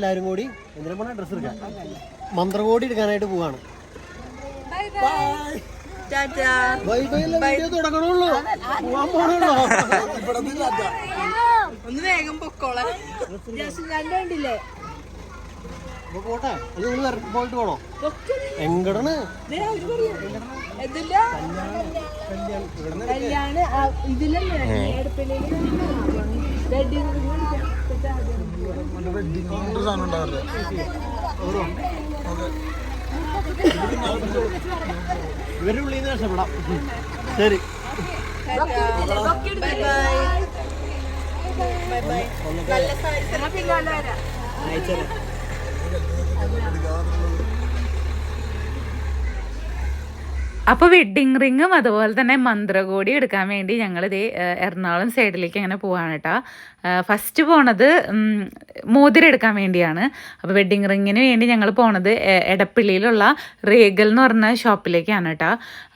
എല്ലാരും കൂടി എന്തിനാ പോണ ഡ്രസ് എടുക്കാൻ. മന്ത്രകോടി എടുക്കാനായിട്ട് പോവാണ്. ബൈ ബൈ അല്ല? വീഡിയോ തുടങ്ങണുള്ളൂ. പോവാൻ പോണുള്ളൂ. ഒന്ന് വേഗം പൊക്കോളാം. കണ്ടില്ലേ? അപ്പൊ പോട്ടെ. അത് നിങ്ങൾ ഇറ- പോയിട്ട് പോണോ? എങ്കടണ്. കല്യാണം. ഇതിലല്ലേ? അടുപ്പിലേക്ക്. ഇവരുടെ ഉള്ളിൽ നിന്ന് രക്ഷപ്പെടാം. ശരി. അപ്പോൾ വെഡ്ഡിങ് റിങ്ങും അതുപോലെ തന്നെ മന്ത്രകോടി എടുക്കാൻ വേണ്ടി ഞങ്ങൾ ഇതേ എറണാകുളം സൈഡിലേക്ക് അങ്ങനെ പോവാണ് കേട്ടോ. ഫസ്റ്റ് പോണത് മോതിരം എടുക്കാൻ വേണ്ടിയാണ്. അപ്പോൾ വെഡ്ഡിങ് റിങ്ങിന് വേണ്ടി ഞങ്ങൾ പോണത് എടപ്പള്ളിയിലുള്ള റേഗൽ എന്ന് പറഞ്ഞ ഷോപ്പിലേക്കാണ് കേട്ടോ.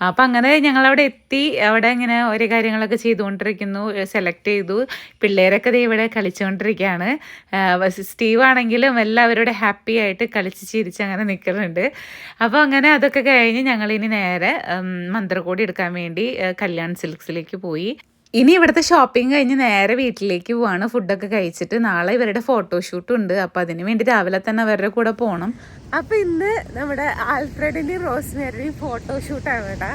അപ്പോൾ അങ്ങനെ ഞങ്ങൾ അവിടെ എത്തി അവിടെ ഇങ്ങനെ ഓരോ കാര്യങ്ങളൊക്കെ ചെയ്തുകൊണ്ടിരിക്കുന്നു സെലക്ട് ചെയ്തു. പിള്ളേരൊക്കെ ദേ ഇവിടെ കളിച്ചുകൊണ്ടിരിക്കുകയാണ്. സ്റ്റീവ് ആണെങ്കിലും എല്ലാവരോടും ഹാപ്പി ആയിട്ട് കളിച്ച് ചിരിച്ച് അങ്ങനെ നിൽക്കുന്നുണ്ട്. അപ്പോൾ അങ്ങനെ അതൊക്കെ കഴിഞ്ഞ് ഞങ്ങളിനി നേരെ മന്ത്രകോടി എടുക്കാൻ വേണ്ടി കല്യാൺ സിൽക്സിലേക്ക് പോയി. ഇനി ഇവിടുത്തെ ഷോപ്പിംഗ് കഴിഞ്ഞ് നേരെ വീട്ടിലേക്ക് പോവാണ്. ഫുഡൊക്കെ കഴിച്ചിട്ട് നാളെ ഇവരുടെ ഫോട്ടോഷൂട്ടും ഉണ്ട്. അപ്പം അതിന് വേണ്ടി രാവിലെ തന്നെ അവരുടെ കൂടെ പോകണം അപ്പം ഇന്ന് നമ്മുടെ ആൽഫ്രഡിന്റെയും റോസ്മേറിന്റെയും ഫോട്ടോഷൂട്ടാണ് കേട്ടാ.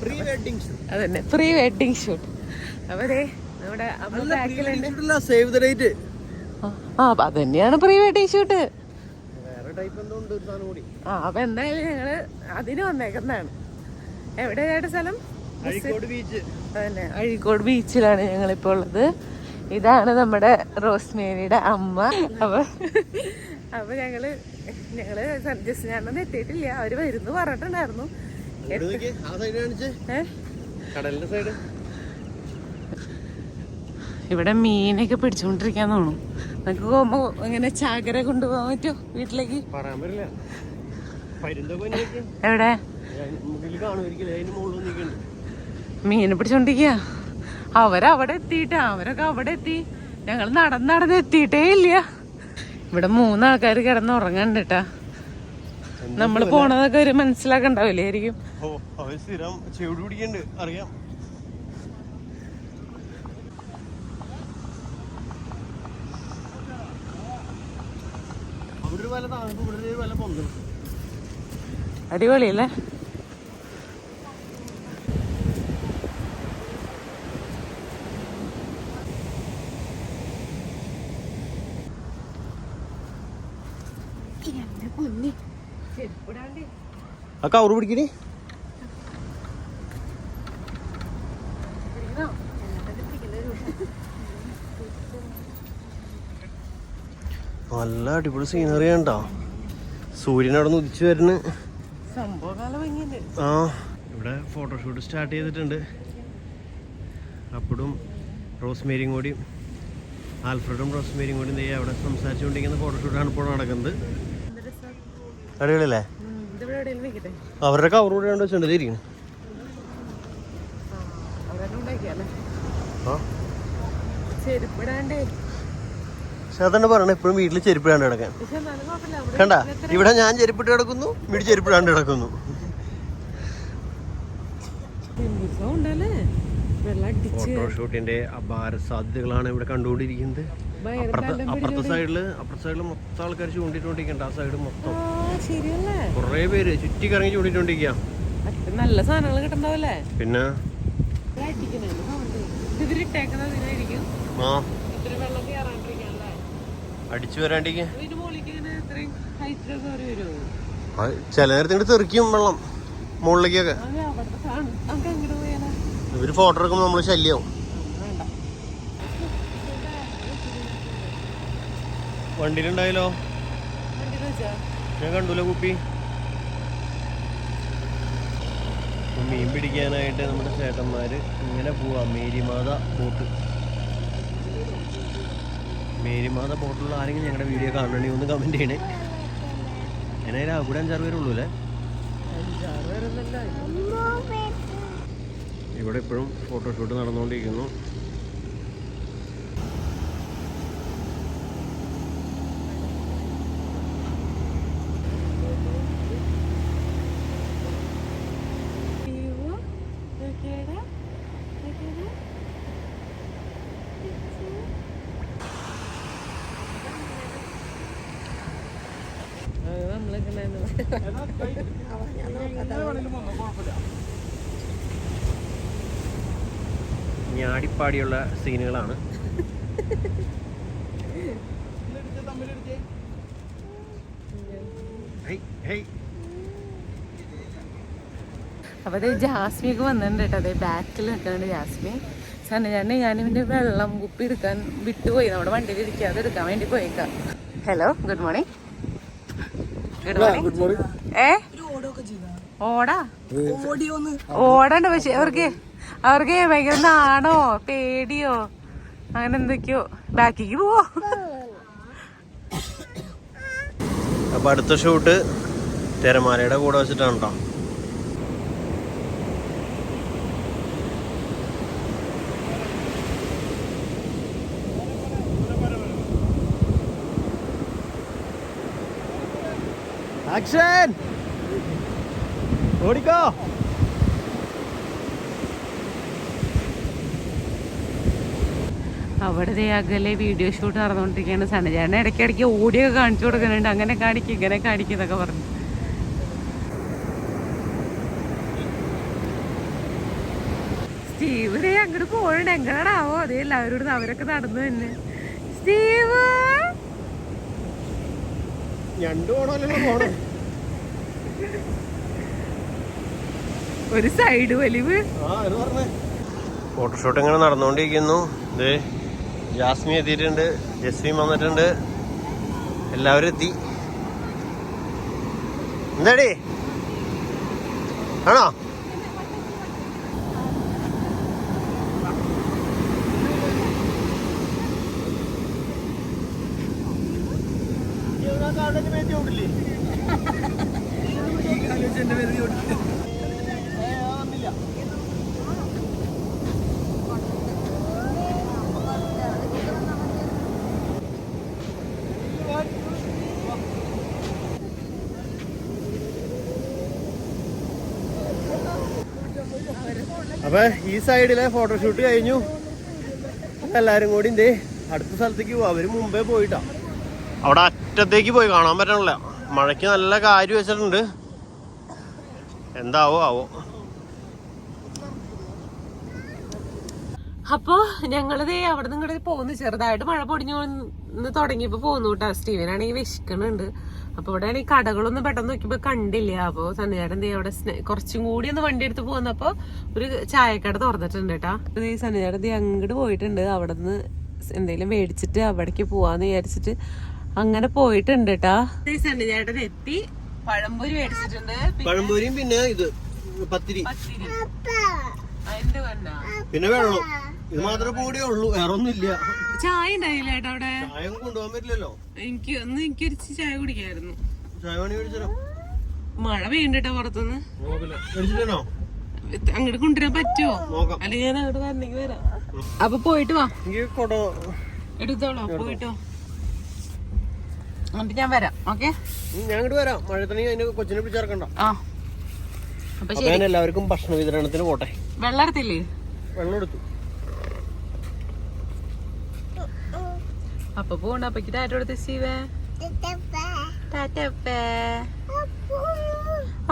പ്രീ വെഡിങ് അതന്നെ പ്രീ വെഡിങ് ഷൂട്ട് അപ്പോൾ നമ്മുടെ സേവ് ദ ഡേറ്റ് ആ അപ്പം അതന്നെയാണ് തന്നെയാണ് പ്രീ വെഡിങ് ഷൂട്ട് ആ അപ്പം എന്തായാലും ഞങ്ങൾ അതിന് വന്നേക്കുന്നതാണ്. എവിടെയായിട്ട് സ്ഥലം? ബീച്ച് അതന്നെ അഴീക്കോട് ബീച്ചിലാണ് ഞങ്ങളിപ്പോൾ ഉള്ളത്. ഇതാണ് നമ്മുടെ റോസ്മേരിയുടെ അമ്മ. അപ്പൊ അപ്പൊ ഞങ്ങൾ ഞങ്ങൾ ജസ്റ്റ് ഞാനൊന്നും എത്തിയിട്ടില്ല. അവർ വരുന്നു പറഞ്ഞിട്ടുണ്ടായിരുന്നു. ഇവിടെ ആ സൈഡ് കാണിച്ചേ. കടലിന്റെ സൈഡ് ഇവിടെ മീനൊക്കെ പിടിച്ചുകൊണ്ടിരിക്കാൻ തോന്നും നമുക്ക് പോകുമ്പോ ഇങ്ങനെ ചാകര കൊണ്ടുപോകാൻ പറ്റുമോ വീട്ടിലേക്ക്? എവിടെ? മുകളിൽ പിടിച്ചോണ്ടിരിക്ക. പിടിച്ചോണ്ടിരിക്കുക അവരവിടെ എത്തിയിട്ടാ അവരൊക്കെ അവിടെ എത്തി. ഞങ്ങൾ നടന്ന് നടന്ന് എത്തിയിട്ടേ ഇല്ല. ഇവിടെ മൂന്നാൾക്കാർ കിടന്ന് ഉറങ്ങണ്ട് കേട്ടാ നമ്മൾ പോണതൊക്കെ ഒരു മനസ്സിലാക്കണ്ടാവില്ലായിരിക്കും. അറിയാം. അടിപൊളിയല്ലേ? ആ കവറ് പിടിക്കണേ നല്ല അടിപൊളി സീനറി ഉണ്ടോ സൂര്യൻ അവിടെ നിന്ന് ഉദിച്ചു വരുന്നു. ആ ഇവിടെ ഫോട്ടോഷൂട്ട് സ്റ്റാർട്ട് ചെയ്തിട്ടുണ്ട്. അപ്പോഴും റോസ്മേരിയും കൂടി ആൽഫ്രഡും റോസ്മേരിയും കൂടി അവിടെ സംസാരിച്ചുകൊണ്ടിരിക്കുന്ന ഫോട്ടോഷൂട്ടാണ് ഇപ്പോൾ നടക്കുന്നത്. അടിപൊളിയല്ലേ അവരുടെ കവർ കൂടെ കൊണ്ട് വെച്ചിട്ടുണ്ട് പക്ഷെ അതന്നെ പറയണേ എപ്പോഴും വീട്ടിൽ ചെരുപ്പിടാണ്ട് കിടക്കാൻ. കണ്ട? ഇവിടെ ഞാൻ ചെരുപ്പിട്ട് കിടക്കുന്നു വീട് ചെരുപ്പിടാണ്ട് കിടക്കുന്നു. ഫോട്ടോഷൂട്ടിന്റെ അപാര സാധ്യതകളാണ് ഇവിടെ കണ്ടുകൊണ്ടിരിക്കുന്നത്. അപ്പുറത്തെ അപ്പുറത്തെ സൈഡിൽ അപ്പുറത്തെ സൈഡിൽ മൊത്തം ആൾക്കാർ ചൂണ്ടിട്ടോണ്ടിരിക്കണ്ട. ആ സൈഡ് മൊത്തം. ശരിയല്ലേ കുറേ പേര് ചുറ്റി കറങ്ങി ചൂണ്ടിട്ടോണ്ടിരിക്ക നല്ല സാധനങ്ങൾ കിട്ടണ്ടാവല്ലേ? പിന്നെ? ആ. അടിച്ചു കയറി ചില നേരത്തെ ഇങ്ങോട്ട് തെറിക്കും വെള്ളം മുകളിലേക്കൊക്കെ. ഒരു ഇവർ ഫോട്ടോ എടുക്കുമ്പോൾ നമ്മൾ ശല്യമാവും വേണ്ട വണ്ടിയിലുണ്ടായാലോ വണ്ടി വെച്ചാ? ഞാൻ കണ്ടൂല കുപ്പി. മീൻ പിടിക്കാനായിട്ട് നമ്മുടെ ചേട്ടന്മാര് ഇങ്ങനെ പോവാ. മേരിമാത ബോട്ട്. മേരിമാത ബോട്ടിലുള്ള ആരെങ്കിലും ഞങ്ങളുടെ വീഡിയോ കാണണി ഒന്ന് കമന്റ് ചെയ്യണേ. എന്നെ അവിടെ അഞ്ചാറ് പേരുള്ളൂ അല്ലേ? ഇവിടെ ഇപ്പോഴും ഫോട്ടോഷൂട്ട് നടന്നുകൊണ്ടിരിക്കുന്നു ഞാടിപ്പാടിയുള്ള സീനുകളാണ്. Hey, hey. അപ്പോൾ അതേ ജാസ്മിയൊക്കെ വന്നിട്ടുണ്ട് കേട്ടോ. അതെ ബാക്കിൽ നിൽക്കുന്നുണ്ട് ജാസ്മി. ഞാൻ ഇവന്റെ വെള്ളം കുപ്പി എടുക്കാൻ വിട്ടുപോയി. നമ്മുടെ വണ്ടിയിൽ ഇരിക്കാതെ എടുക്കാൻ വേണ്ടി പോയേക്കാം. Hello good morning good morning ഏ? ഓടാ. ഓടണ്ട പക്ഷെ അവർക്ക് അവർക്ക് ഭയങ്കര നാണോ പേടിയോ അങ്ങനെ എന്തൊക്കെയോ. ബാക്കിക്ക് പോവോ. അപ്പൊ അടുത്ത ഷൂട്ട് തിരമാലയുടെ കൂടെ വെച്ചിട്ടാണ് കേട്ടോ ആക്ഷൻ ഓടിക്കോ. അവിടെ ദേ അകലെ വീഡിയോ ഷൂട്ട് നടന്നുകൊണ്ടിരിക്കുകയാണ്. സണ്ണചേട്ടൻ ഇടയ്ക്കിടയ്ക്ക് ഓഡിയോ കാണിച്ചു കൊടുക്കുന്നുണ്ട്. അങ്ങനെ കാണിക്കും ഇങ്ങനെ കാണിക്കും എന്നൊക്കെ പറഞ്ഞു. സ്റ്റീവ് ദേ അങ്ങോട്ട് പോകണ്ട. എങ്ങനെയാണാവോ അതേ എല്ലാവരോടും അവരൊക്കെ നടന്നു തന്നെ. സ്റ്റീവ്! ഞണ്ട് പോണല്ലോ പോണം? ഒരു സൈഡ് വലിവ്. ഫോട്ടോഷൂട്ട് ഇങ്ങനെ നടന്നുകൊണ്ടിരിക്കുന്നു. ഇത് ജാസ്മി എത്തിയിട്ടുണ്ട് ജസ്മീം വന്നിട്ടുണ്ട്. എല്ലാവരും എത്തി. എന്താടി? ആണോ? അപ്പൊ ഈ സൈഡിലെ ഫോട്ടോഷൂട്ട് കഴിഞ്ഞു. എല്ലാരും കൂടി എന്തേ അടുത്ത സ്ഥലത്തേക്ക് പോവാ. അവർ മുമ്പേ പോയിട്ടാ. അവിടെ അറ്റത്തേക്ക് പോയി കാണാൻ പറ്റണില്ല. മഴയ്ക്ക് നല്ല കാര്യം വെച്ചിട്ടുണ്ട്. എന്താവോ ആവോ. അപ്പോ ഞങ്ങളിത് അവിടെ നിന്ന് ഇങ്ങോട്ട് പോകുന്നു ചെറുതായിട്ട് മഴ പൊടിഞ്ഞു തുടങ്ങിയപ്പോ പോകുന്നു കേട്ടോ സ്റ്റീവനാണെങ്കിൽ വിശക്കണുണ്ട്. അപ്പൊ ഇവിടെ ആണെങ്കിൽ കടകളൊന്നും പെട്ടെന്ന് നോക്കിയപ്പോ കണ്ടില്ല. അപ്പൊ സന്നിചേട്ടൻ ദേ അവിടെ കുറച്ചും കൂടി ഒന്ന് വണ്ടി എടുത്ത് പോകുന്നപ്പോ ഒരു ചായക്കട തുറന്നിട്ടുണ്ട് കേട്ടാ ഈ സന്നിചേട്ടൻ ദേ അങ്ങോട്ട് പോയിട്ടുണ്ട്. അവിടെ നിന്ന് എന്തെങ്കിലും മേടിച്ചിട്ട് അവിടേക്ക് പോവാന്ന് വിചാരിച്ചിട്ട് അങ്ങനെ പോയിട്ടുണ്ട് കേട്ടാ സന്നിചേട്ടൻ എത്തി. പഴംപൊരി മേടിച്ചിട്ടുണ്ട്. പഴംപൊരിയും പിന്നെ ഇത് പത്തിരി. പിന്നെ വെള്ളം. ഇത് മാത്രമേ കൂടിയേ ഉള്ളൂ വേറെ ഒന്നുമില്ല ചായ ഉണ്ടായില്ല ഏട്ടാ അവിടെ? ചായ ഒന്നും കൊണ്ടുപോകാൻ പറ്റില്ലല്ലോ. എനിക്ക് ഒന്ന് എനിക്കൊരു ചായ കുടിക്കായിരുന്നു. ചായ വേണി മേടിച്ചാലോ മഴ പെയ്യണ്ടോ പുറത്തുനിന്ന്. മേടിച്ചിട്ടോ അങ്ങോട്ട് കൊണ്ടുവരാൻ പറ്റുമോ? നോക്കാം. അല്ലെങ്കിൽ ഞാൻ അങ്ങോട്ട് വരണെങ്കിൽ വരാം. അപ്പൊ പോയിട്ട് വാ. എനിക്ക് കൊട എടുത്തോളോ പോയിട്ടോ എന്നിട്ട് ഞാൻ വരാം ഓക്കെ? ഞാൻ ഇങ്ങോട്ട് വരാം. മഴത്തണി കൊച്ചിനെ പിടിച്ചിറക്കണ്ട. ആ. അപ്പൊ അപ്പൊ ശരി. എല്ലാവർക്കും ഭക്ഷണ വിതരണത്തിന് പോട്ടെ. വെള്ളം എടുത്തില്ലേ? വെള്ളം എടുത്തു. അപ്പൊ പോണ്ട അപ്പൊ ടാറ്റ കൊടുത്ത് ശിവേ. ടാറ്റപ്പേ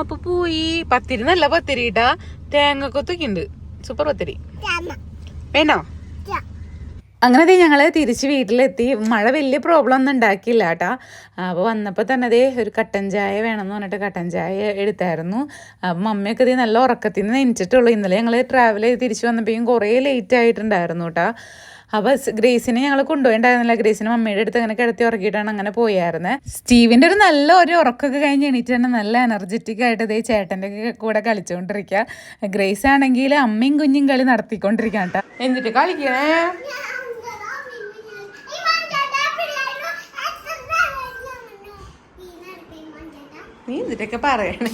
അപ്പൊ പോയി. പത്തിരി നല്ല പത്തിരി ഇട്ടാ തേങ്ങ കൊത്തൊക്കെ ഉണ്ട്. സൂപ്പർ പത്തിരി. വേണോ അങ്ങനെ ദേ ഞങ്ങൾ തിരിച്ച് വീട്ടിലെത്തി. മഴ വലിയ പ്രോബ്ലം ഒന്നും ഉണ്ടാക്കിയില്ല കേട്ടാ അപ്പോൾ വന്നപ്പോൾ തന്നെ അതേ ഒരു കട്ടൻ ചായ വേണമെന്ന് പറഞ്ഞിട്ട് കട്ടൻ ചായ എടുത്തായിരുന്നു. മമ്മിയൊക്കെ ദേ നല്ല ഉറക്കത്തിൽ നിന്ന് നെഞ്ചിട്ടുള്ളൂ ഇന്നലെ ഞങ്ങൾ ട്രാവൽ ചെയ്ത് തിരിച്ച് വന്നപ്പോഴും കുറേ ലേറ്റ് ആയിട്ടുണ്ടായിരുന്നു കേട്ടാ അപ്പോൾ ഗ്രേസിനെ ഞങ്ങൾ കൊണ്ടുപോയിണ്ടായിരുന്നില്ല. ഗ്രേസിനെ മമ്മിയുടെ അടുത്ത് അങ്ങനെ കിടത്തി ഉറക്കിയിട്ടാണ് അങ്ങനെ പോയായിരുന്നത് സ്റ്റീവിന്റെ ഒരു നല്ല ഒരു ഉറക്കമൊക്കെ കഴിഞ്ഞ് എണീറ്റ് തന്നെ നല്ല എനർജറ്റിക് ആയിട്ട് ഇതേ ചേട്ടന്റെ കൂടെ കളിച്ചുകൊണ്ടിരിക്കുക ഗ്രേസ് ആണെങ്കിൽ അമ്മയും കുഞ്ഞും കളി നടത്തിക്കൊണ്ടിരിക്കാം കേട്ടോ എന്നിട്ട് കളിക്കണേ? നീ എന്നിട്ടൊക്കെ പറയണേ.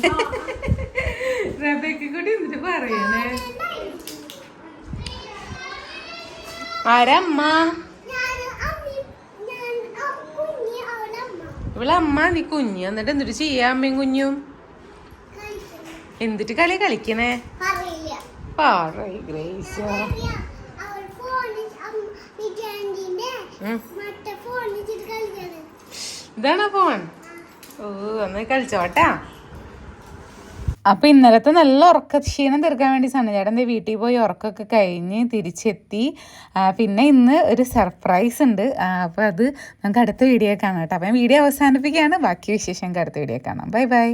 റബയ്ക്ക് കൂടി എന്നിട്ട് പറയണേ. ആരമ്മ? ഇവിടെ അമ്മ നീ കുഞ്ഞു. എന്നിട്ട് എന്നിട്ട് ചെയ്യാ അമ്മയും കുഞ്ഞും? എന്നിട്ട് കളി കളിക്കണേ? പറയ് ഗ്രേസ ഉം. ഇതാണോ ഫോൺ? ഓ അപ്പൊ ഇന്നലത്തെ നല്ല ഉറക്ക ക്ഷീണം തീർക്കാൻ വേണ്ടി സണ്ണചേട്ടൻ വീട്ടിൽ പോയി ഉറക്കമൊക്കെ കഴിഞ്ഞ് തിരിച്ചെത്തി. പിന്നെ ഇന്ന് ഒരു സർപ്രൈസ് ഉണ്ട്. അപ്പോൾ അപ്പൊ അത് നമുക്ക് അടുത്ത വീഡിയോ കാണാം കേട്ടോ. അപ്പം വീഡിയോ അവസാനിപ്പിക്കുകയാണ്. ബാക്കി വിശേഷം അടുത്ത വീഡിയോ കാണാം. Bye bye